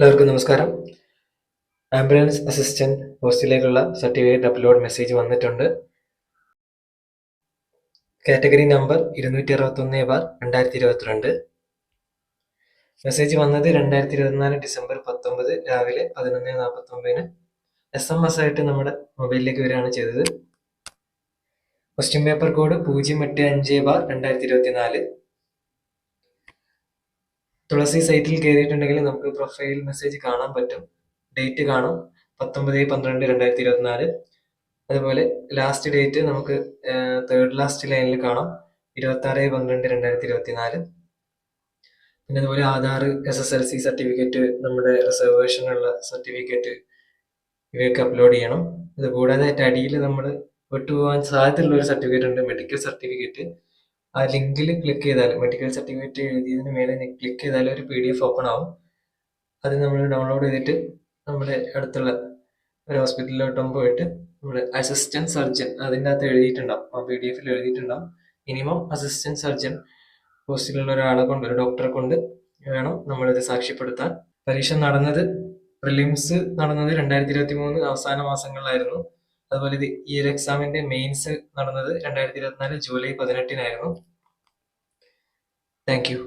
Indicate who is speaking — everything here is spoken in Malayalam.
Speaker 1: എല്ലാവർക്കും നമസ്കാരം. ആംബുലൻസ് അസിസ്റ്റന്റ് പോസ്റ്റിലേക്കുള്ള സർട്ടിഫിക്കറ്റ് അപ്ലോഡ് മെസ്സേജ് വന്നിട്ടുണ്ട്. കാറ്റഗറി നമ്പർ ഇരുന്നൂറ്റി അറുപത്തൊന്ന് ബാർ രണ്ടായിരത്തി ഇരുപത്തിരണ്ട് മെസ്സേജ് വന്നത് രണ്ടായിരത്തി ഇരുപത്തിനാല് ഡിസംബർ പത്തൊമ്പത് രാവിലെ പതിനൊന്ന് നാൽപ്പത്തി ഒമ്പതിന് എസ് എം എസ് ആയിട്ട് നമ്മുടെ മൊബൈലിലേക്ക് വരികയാണ് ചെയ്തത്. ക്വസ്റ്റ്യൻ പേപ്പർ കോഡ് പൂജ്യം എട്ട് അഞ്ച് ബാർ രണ്ടായിരത്തി ഇരുപത്തി നാല് തുളസി സൈറ്റിൽ കയറിയിട്ടുണ്ടെങ്കിൽ നമുക്ക് പ്രൊഫൈൽ മെസ്സേജ് കാണാൻ പറ്റും. ഡേറ്റ് കാണും. പത്തൊമ്പത് പന്ത്രണ്ട് രണ്ടായിരത്തി ഇരുപത്തിനാല് അതുപോലെ ലാസ്റ്റ് ഡേറ്റ് നമുക്ക് തേർഡ് ലാസ്റ്റ് ലൈനിൽ കാണാം. ഇരുപത്തി ആറ് പന്ത്രണ്ട് രണ്ടായിരത്തി ഇരുപത്തിനാല് പിന്നെ അതുപോലെ Aadhaar S S L C certificate നമ്മുടെ റിസർവേഷനുള്ള സർട്ടിഫിക്കറ്റ് ഇവയൊക്കെ അപ്ലോഡ് ചെയ്യണം. ഇത് കൂടാതെ അടിയിൽ നമ്മൾ വിട്ടുപോകാൻ സാധ്യതയുള്ള ഒരു സർട്ടിഫിക്കറ്റ് ഉണ്ട് മെഡിക്കൽ സർട്ടിഫിക്കറ്റ് ആ ലിങ്കിൽ ക്ലിക്ക് ചെയ്താൽ മെഡിക്കൽ സർട്ടിഫിക്കറ്റ് എഴുതിയതിന് മേലെ ക്ലിക്ക് ചെയ്താൽ ഒരു പി ഡി എഫ് ഓപ്പൺ ആവും. അത് നമ്മൾ ഡൗൺലോഡ് ചെയ്തിട്ട് നമ്മുടെ അടുത്തുള്ള ഒരു ഹോസ്പിറ്റലിലോട്ടും പോയിട്ട് നമ്മുടെ അസിസ്റ്റന്റ് സർജൻ അതിന്റെ അകത്ത് എഴുതിയിട്ടുണ്ടാവും. ആ പി ഡി എഫിൽ എഴുതിയിട്ടുണ്ടാവും മിനിമം അസിസ്റ്റന്റ് സർജൻ ഹോസ്പിറ്റലിലുള്ള ഒരാളെ കൊണ്ട് ഒരു ഡോക്ടറെ കൊണ്ട് വേണം നമ്മളിത് സാക്ഷ്യപ്പെടുത്താൻ. പരീക്ഷ നടന്നത് പ്രിലിംസ് നടന്നത് രണ്ടായിരത്തി ഇരുപത്തി മൂന്ന് അവസാന മാസങ്ങളിലായിരുന്നു. അതുപോലെ ഇത് ഈ ഒരു എക്സാമിന്റെ മെയിൻസ് നടന്നത് രണ്ടായിരത്തി ഇരുപത്തിനാല് ജൂലൈ പതിനെട്ടിനായിരുന്നു. Thank you